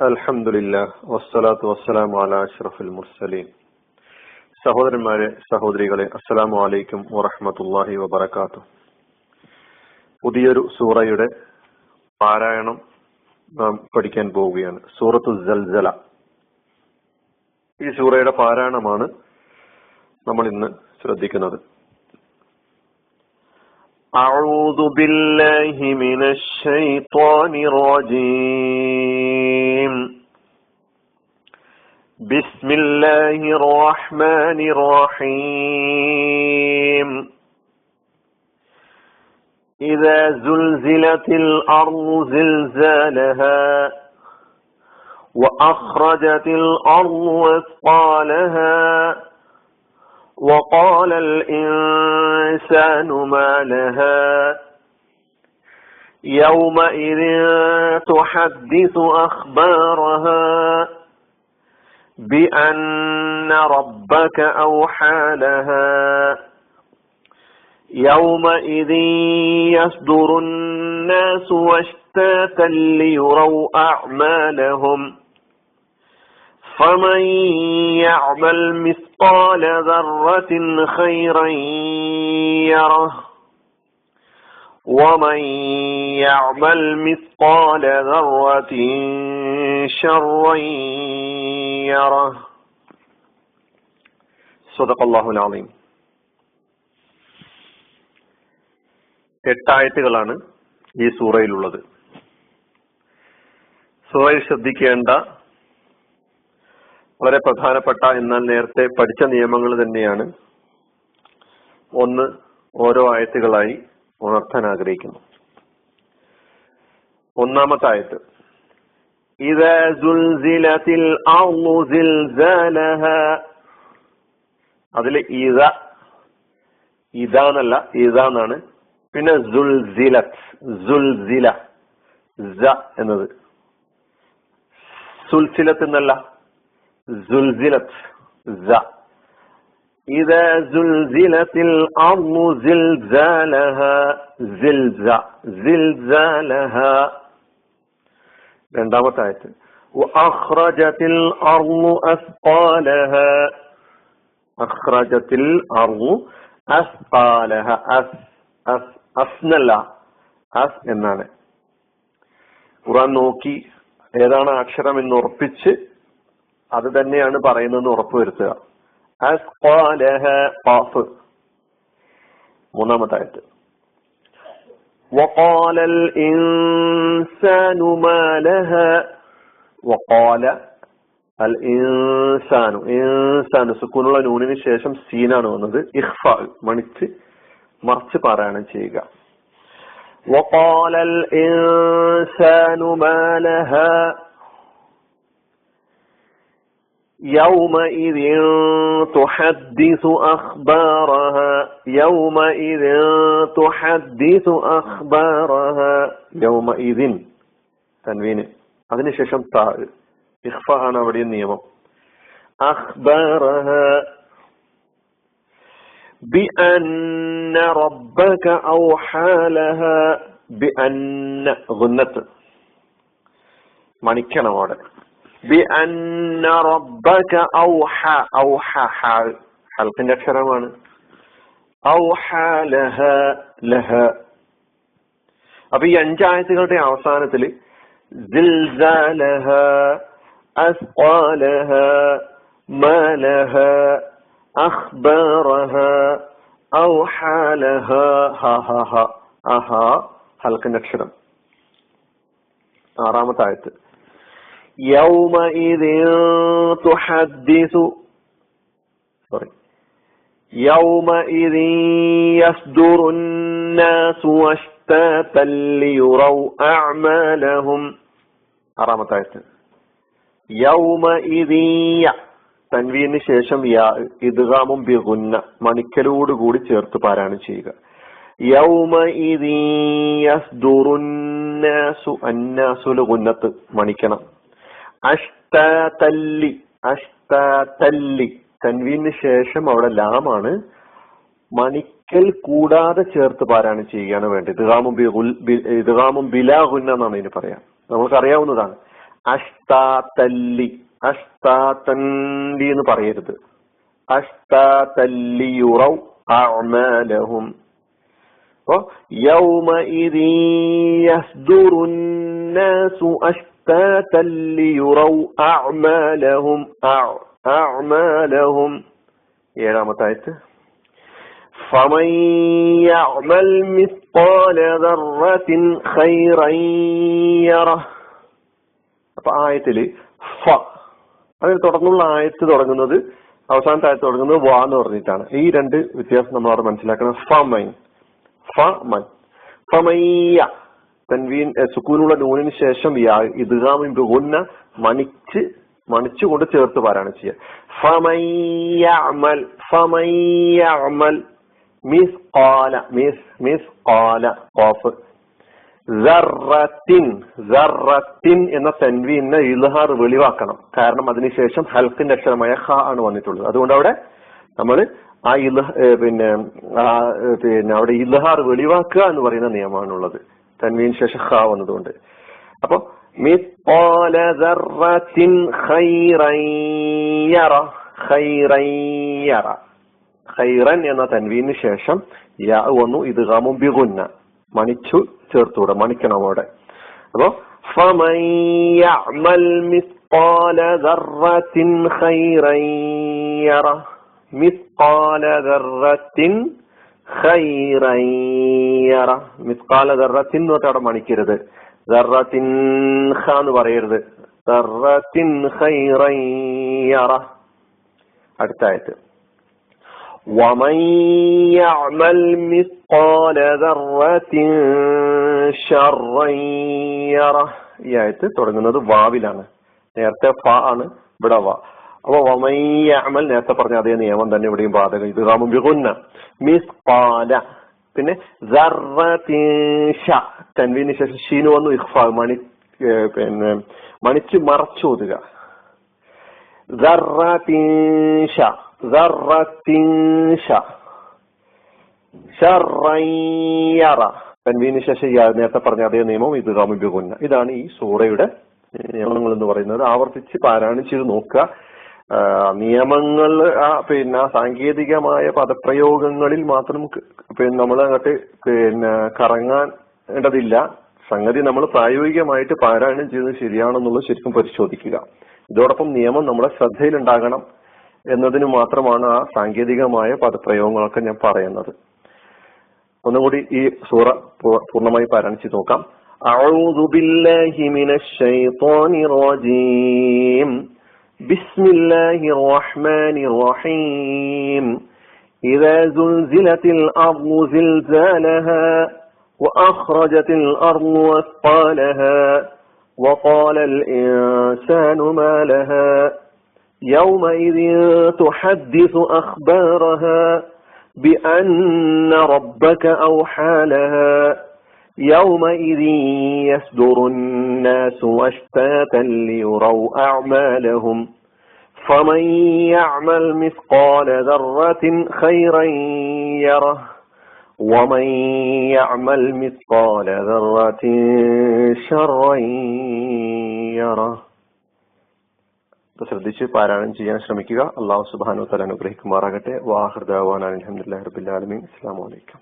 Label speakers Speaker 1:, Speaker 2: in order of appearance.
Speaker 1: അൽഹംദുലില്ലാ വസ്സലാത്തു വസ്സലാമു അലാ മുർസലീൻ. സഹോദരന്മാരെ സഹോദരികളെ അസ്സലാമു അലൈക്കും വറഹ്മത്തുള്ളാഹി വബറകാത്തു. പുതിയൊരു സൂറയുടെ പാരായണം നാം പഠിക്കാൻ പോവുകയാണ്. സൂറത്തു ജൽജല ഈ സൂറയുടെ പാരായണമാണ് നമ്മൾ ഇന്ന് ശ്രദ്ധിക്കുന്നത്. أعوذ بالله من الشيطان الرجيم. بسم الله الرحمن الرحيم. إذا زلزلت الأرض زلزالها وأخرجت الأرض أثقالها وقال الإنسان ما لها يومئذ تحدث أخبارها بأن ربك أوحى لها. يومئذ يصدر الناس واشتاتا ليروا أعمالهم. فمن يعمل مثقال ذرة خيرا يره ومن يعمل مثقال ذرة شرا يره صدق الله العظيم എട്ടായത്തുകളാണ് ഈ സൂറയിലുള്ളത് സൂറയിൽ ശ്രദ്ധിക്കേണ്ട വളരെ പ്രധാനപ്പെട്ട എന്നാൽ നേരത്തെ പഠിച്ച നിയമങ്ങൾ തന്നെയാണ് ഒന്ന് ഓരോ ആയത്തുകളായി ഉണർത്താൻ ആഗ്രഹിക്കുന്നു. ഒന്നാമത്തെ ആയത്ത് അതിൽ ഇത ഇത എന്നല്ല പിന്നെ സുൽസിലത്ത് സുൽസില എന്നത്. സുൽസിലത്ത് എന്നല്ല സുൽസിലത്ത് إذا زلزلت الأرض زلزالها زلزا زلزالها രണ്ടാമത്തെ ആയത്ത് وأخرجت الأرض أثقالها أخرجت الأرض أثقالها أس أس അസ്നല്ല അസ് എന്നാണ് ഖുറാൻ നോക്കി ഏതാണ് അക്ഷരം എന്ന് ഉറപ്പിച്ച് അത് തന്നെയാണ് പറയുന്നതെന്ന് ഉറപ്പുവരുത്തുക മൂന്നാമത്തെ ആയത്ത് وقال الإنسان ما لها وقال الإنسان إنسان സുക്കൂനുള്ള നൂനിന് ശേഷം സീനാണ് വന്നത് ഇഖ്ഫ മണിച്ച് മറിച്ച് പാരായണം ചെയ്യുക وقال الإنسان ما لها يومئذ تحدث أخبارها يومئذ تحدث أخبارها يومئذ തൻവീന് അതിനുശേഷം താ ഇഖ്ഫ ആണ് അവിടെ നിയമം أخبارها بأن ربك أوحى لها بأن غنة മണിക്കണം അവിടെ بأن ربك أوحى أوحى حال حلقين അക്ഷരമാണ് أوحى لها لها അപ്പൊ ഈ അഞ്ചായത്തുകളുടെ അവസാനത്തിൽ زلزالها أثقالها ما لها أخبارها أوحى لها ها ها ها ആഹാ ഹൽക്കിന്റെ അക്ഷരം ആറാമത്തെ ആയത്ത് يومئذ تحدث sorry يومئذ يصدر الناس واشتاتا ليروا أعمالهم ആറാമത്തെ ആയത്ത് يومئذ തൻവീന് ശേഷം യാ ഇദ്ഗാമും ബിഗുന്ന മണിക്കലോട് കൂടി ചേർത്ത് പാരായണം ചെയ്യുക യൗമഇദ യസ്ദുറുന്നാസു അന്നാസുൽ ഗുന്നത്ത് മണിക്കണം അഷ്തല്ലി അഷ്തല്ലി തൻവീന് ശേഷം അവിടെ ലാമാണ്. മണിക്കൽ കൂടാതെ ചേർത്ത് പാരായണം ചെയ്യുകയാണ് വേണ്ടത്. ഇതുകാമും ഇതുകാമും ബിലാഹുന്ന എന്നാണ് ഇതിന് പറയാം. നമുക്കറിയാവുന്നതാണ് അഷ്താത്തല്ലി അഷ്താത്തല്ലി എന്ന് പറയരുത്. അഷ്താത്തല്ലിയുറൗ അഅമാലഹും. അപ്പോ യൗമ ഇദി യസ്ദുറുന്നാസു അഷ് أشتاتا ليروا أعمالهم أعمالهم ഏഴാമത്തെ ആയത്ത് فمن يعمل مثقال ذرة خيرا يره അപ്പൊ ആയത്തില് ഫ അതിന് തുടർന്നുള്ള ആയത്ത് തുടങ്ങുന്നത് അവസാനത്തെ ആയത്ത് തുടങ്ങുന്നത് വാ എന്ന് പറഞ്ഞിട്ടാണ് ഈ രണ്ട് വ്യത്യാസം നമ്മൾ അവിടെ മനസ്സിലാക്കണം ഫമൈൻ ഫമൻ ഫമയ്യ തൻവീൻ സുക്കൂനുള്ള നൂനിന് ശേഷം ഇദ്ഗാമിൻ മണിച്ച് മണിച്ച് മണിച്ചുകൊണ്ട് ചേർത്ത് പാരായണം ചെയ്യുക ഫമയ്യഅമൽ ഫമയ്യഅമൽ മിസ് ഖാല മിസ് മിസ് ഖാല ഖാഫ് സറത്തിൻ സറത്തിൻ എന്ന തൻവീനെ ഇൽഹാർ വെളിവാക്കണം. കാരണം അതിനുശേഷം ഹൽക്കിന്റെ അക്ഷരമായ ഹ ആണ് വന്നിട്ടുള്ളത്. അതുകൊണ്ട് അവിടെ നമ്മൾ ആ ഇൽഹ പിന്നെ പിന്നെ അവിടെ ഇൽഹാർ വെളിവാക്കുക എന്ന് പറയുന്ന നിയമമാണുള്ളത്. തൻവീൻ ശേഷം ഹ വന്നതുകൊണ്ട് അപ്പൊ ഖൈറൻ എന്ന തൻവീന് ശേഷം യാ വന്നു ഇത് ഗാമും ബിഗുന്ന. മണിച്ചു ചേർത്തൂടെ മണിക്കണം അവിടെ. അപ്പോ മിസ്പാല يعمل مثقال ذرة خيرا يره مثقال ذرة خيرا يره مثقال ذرة എന്ന് പറഞ്ഞിട്ട് അവിടെ മണിക്കരുത് ذرة خ എന്ന് പറയരുത് ذرة خيرا يره അടുത്ത ആയത്ത് ومن يعمل مثقال ذرة شرا يره ഈ ആയത്ത് തുടങ്ങുന്നത് വാവിലാണ് നേരത്തെ ഫ ആണ് ഇവിടെ വാ അപ്പൊ വമയ്യഅമൽ നേരത്തെ പറഞ്ഞ അതേ നിയമം തന്നെ ഇവിടെയും ബാധകം. ഇത് കാമും മിസ് പാല പിന്നെ തൻവീന് ശേഷം ഷീനു വന്നു ഇഖ്ഫ. മണി പിന്നെ മണിച്ച് മറച്ചോതുക തൻവീന് ശേഷം നേരത്തെ പറഞ്ഞ അതേ നിയമം ഇത് കാമുബിഗുന്ന ഇതാണ് ഈ സൂറയുടെ നിയമങ്ങൾ എന്ന് പറയുന്നത്. ആവർത്തിച്ച് പാരായണം ചെയ്ത് നോക്കുക. നിയമങ്ങൾ ആ പിന്നെ സാങ്കേതികമായ പദപ്രയോഗങ്ങളിൽ മാത്രം പിന്നെ നമ്മൾ അങ്ങോട്ട് പിന്നെ കറങ്ങാണ്ടതില്ല സംഗതി നമ്മൾ പ്രായോഗികമായിട്ട് പാരായണം ചെയ്യുന്നത് ശരിയാണെന്നുള്ളത് ശരിക്കും പരിശോധിക്കുക ഇതോടൊപ്പം നിയമം നമ്മുടെ ശ്രദ്ധയിലുണ്ടാകണം എന്നതിന് മാത്രമാണ് ആ സാങ്കേതികമായ പദപ്രയോഗങ്ങളൊക്കെ ഞാൻ പറയുന്നത് ഒന്നുകൂടി ഈ സൂറ പൂർണ്ണമായി പാരായണം ചെയ്ത് നോക്കാം أعوذ بالله من الشيطان الرجيم بسم الله الرحمن الرحيم. إذا زلزلت الأرض زلزالها وأخرجت الأرض أثقالها وقال الإنسان ما لها. يومئذ تحدث أخبارها بأن ربك أوحى لها. يومئذ يصدر الناس أشتاتا ليروا أعمالهم فمن يعمل مثقال ذرة خيرا يره ومن يعمل مثقال ذرة شرا يره ശ്രദ്ധിച്ച് പാരായണം ചെയ്യാൻ ശ്രമിക്കുക അള്ളാഹു സുബാനു തല അനുഗ്രഹിക്കുമാറാകട്ടെ വാഹൃദാൻ അലഹമുല്ലാ റബിൻ അസ്സാം വലൈക്കും